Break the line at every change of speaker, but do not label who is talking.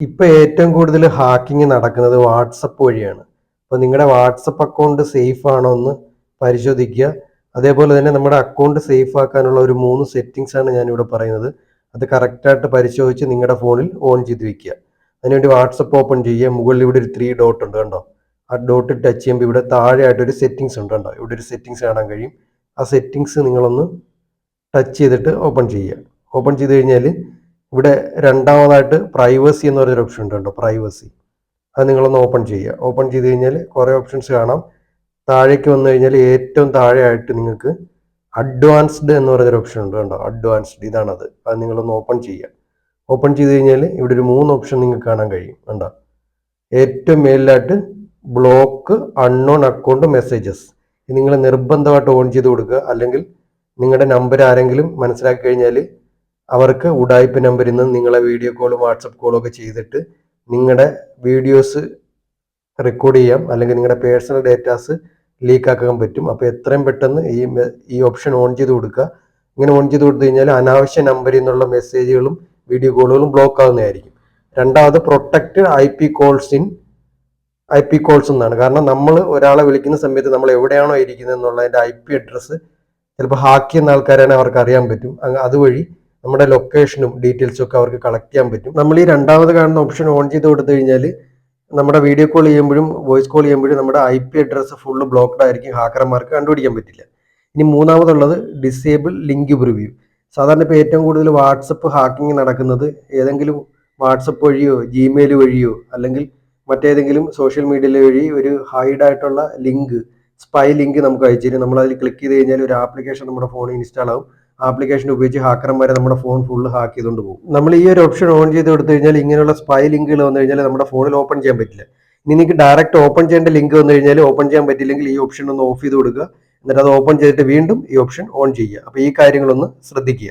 ഇപ്പൊ ഏറ്റവും കൂടുതൽ ഹാക്കിംഗ് നടക്കുന്നത് വാട്സപ്പ് വഴിയാണ്. അപ്പോൾ നിങ്ങളുടെ വാട്സപ്പ് അക്കൗണ്ട് സേഫ് ആണോ എന്ന് പരിശോധിക്കുക. അതേപോലെ തന്നെ നമ്മുടെ അക്കൗണ്ട് സേഫ് ആക്കാനുള്ള ഒരു മൂന്ന് സെറ്റിങ്സ് ആണ് ഞാൻ ഇവിടെ പറയുന്നത്. അത് കറക്റ്റായിട്ട് പരിശോധിച്ച് നിങ്ങളുടെ ഫോണിൽ ഓൺ ചെയ്ത് വെക്കുക. അതിനുവേണ്ടി വാട്സപ്പ് ഓപ്പൺ ചെയ്യുക. മുകളിൽ ഇവിടെ ഒരു ത്രീ ഡോട്ട് ഉണ്ട് കണ്ടോ? ആ ഡോട്ട് ടച്ച് ചെയ്യുമ്പോൾ ഇവിടെ താഴെയായിട്ട് ഒരു സെറ്റിങ്സ് ഉണ്ട് കണ്ടോ? ഇവിടെ ഒരു സെറ്റിങ്സ് കാണാൻ കഴിയും. ആ സെറ്റിങ്സ് നിങ്ങളൊന്ന് ടച്ച് ചെയ്തിട്ട് ഓപ്പൺ ചെയ്യുക. ഓപ്പൺ ചെയ്ത് കഴിഞ്ഞാൽ ഇവിടെ രണ്ടാമതായിട്ട് പ്രൈവസി എന്ന് പറഞ്ഞൊരു ഓപ്ഷൻ ഉണ്ട് കേട്ടോ പ്രൈവസി അത് നിങ്ങളൊന്ന് ഓപ്പൺ ചെയ്യുക. ഓപ്പൺ ചെയ്ത് കഴിഞ്ഞാൽ കുറേ ഓപ്ഷൻസ് കാണാം. താഴേക്ക് വന്നു കഴിഞ്ഞാൽ ഏറ്റവും താഴെയായിട്ട് നിങ്ങൾക്ക് അഡ്വാൻസ്ഡ് എന്ന് പറയുന്നൊരു ഓപ്ഷൻ ഉണ്ട് കണ്ടോ? അഡ്വാൻസ്ഡ് ഇതാണത്. അത് നിങ്ങളൊന്ന് ഓപ്പൺ ചെയ്യുക. ഓപ്പൺ ചെയ്ത് കഴിഞ്ഞാൽ ഇവിടെ ഒരു മൂന്ന് ഓപ്ഷൻ നിങ്ങൾക്ക് കാണാൻ കഴിയും കണ്ടോ? ഏറ്റവും മേലിലായിട്ട് ബ്ലോക്ക് അൺനോൺ അക്കൗണ്ട് മെസ്സേജസ് നിങ്ങൾ നിർബന്ധമായിട്ട് ഓൺ ചെയ്ത് കൊടുക്കുക. അല്ലെങ്കിൽ നിങ്ങളുടെ നമ്പർ ആരെങ്കിലും മനസ്സിലാക്കി കഴിഞ്ഞാൽ അവർക്ക് ഉഡായ്പ നമ്പറിൽ നിന്ന് നിങ്ങളെ വീഡിയോ കോളും വാട്സപ്പ് കോളും ഒക്കെ ചെയ്തിട്ട് നിങ്ങളുടെ വീഡിയോസ് റെക്കോർഡ് ചെയ്യാം. അല്ലെങ്കിൽ നിങ്ങളുടെ പേഴ്സണൽ ഡേറ്റാസ് ലീക്ക് ആക്കാൻ പറ്റും. അപ്പോൾ എത്രയും പെട്ടെന്ന് ഈ ഈ ഓപ്ഷൻ ഓൺ ചെയ്ത് കൊടുക്കുക. ഇങ്ങനെ ഓൺ ചെയ്ത് കൊടുത്തു കഴിഞ്ഞാൽ അനാവശ്യ നമ്പറിൽ നിന്നുള്ള മെസ്സേജുകളും വീഡിയോ കോളുകളും ബ്ലോക്ക് ആവുന്നതായിരിക്കും. രണ്ടാമത് protect I P calls in I P calls എന്നാണ്. കാരണം നമ്മൾ ഒരാളെ വിളിക്കുന്ന സമയത്ത് നമ്മൾ എവിടെയാണോ ഇരിക്കുന്നത് എന്നുള്ളതിന്റെ ഐ പി അഡ്രസ്സ് ചിലപ്പോൾ ഹാക്ക് ചെയ്യുന്ന ആൾക്കാരാണ് അവർക്ക് അറിയാൻ പറ്റും. അതുവഴി നമ്മുടെ ലൊക്കേഷനും ഡീറ്റെയിൽസും ഒക്കെ അവർക്ക് കളക്ട് ചെയ്യാൻ പറ്റും. നമ്മൾ ഈ രണ്ടാമത് കാണുന്ന ഓപ്ഷൻ ഓൺ ചെയ്ത് കൊടുത്തു കഴിഞ്ഞാൽ നമ്മുടെ വീഡിയോ കോൾ ചെയ്യുമ്പോഴും വോയിസ് കോൾ ചെയ്യുമ്പോഴും നമ്മുടെ I P address full blocked ആയിരിക്കും. ഹാക്കർമാർക്ക് കണ്ടുപിടിക്കാൻ പറ്റില്ല. ഇനി മൂന്നാമതുള്ളത് ഡിസേബിൾ ലിങ്ക് പ്രിവ്യൂ സാധാരണ ഇപ്പോൾ ഏറ്റവും കൂടുതൽ വാട്സപ്പ് ഹാക്കിംഗ് നടക്കുന്നത് ഏതെങ്കിലും വാട്സപ്പ് വഴിയോ ജിമെയിൽ വഴിയോ അല്ലെങ്കിൽ മറ്റേതെങ്കിലും സോഷ്യൽ മീഡിയയിൽ വഴി ഒരു ഹൈഡ് ആയിട്ടുള്ള ലിങ്ക് സ്പൈ ലിങ്ക് നമുക്ക് അയച്ചു തരും. നമ്മൾ അതിൽ ക്ലിക്ക് ചെയ്ത് കഴിഞ്ഞാൽ ഒരു ആപ്ലിക്കേഷൻ നമ്മുടെ ഫോണിൽ ഇൻസ്റ്റാൾ ആവും. ആപ്ലിക്കേഷൻ ഉപയോഗിച്ച് ഹാക്കർമാരെ നമ്മുടെ ഫോൺ ഫുള്ള് ഹാക്ക് ചെയ്തുകൊണ്ട് പോകും. നമ്മൾ ഈ ഒരു ഓപ്ഷൻ ഓൺ ചെയ്ത് കൊടുത്തു കഴിഞ്ഞാൽ ഇങ്ങനെയുള്ള സ്പൈ ലിങ്കുകൾ വന്നു കഴിഞ്ഞാൽ നമ്മുടെ ഫോണിൽ ഓപ്പൺ ചെയ്യാൻ പറ്റില്ല. ഇനി നിങ്ങൾക്ക് ഡയറക്റ്റ് ഓപ്പൺ ചെയ്യേണ്ട ലിങ്ക് വന്നു കഴിഞ്ഞാൽ ഓപ്പൺ ചെയ്യാൻ പറ്റില്ലെങ്കിൽ ഈ ഓപ്ഷൻ ഒന്ന് ഓഫ് ചെയ്ത് കൊടുക്കുക. എന്നിട്ട് അത് ഓപ്പൺ ചെയ്തിട്ട് വീണ്ടും ഈ ഓപ്ഷൻ ഓൺ ചെയ്യുക. അപ്പോൾ ഈ കാര്യങ്ങളൊന്ന് ശ്രദ്ധിക്കുക.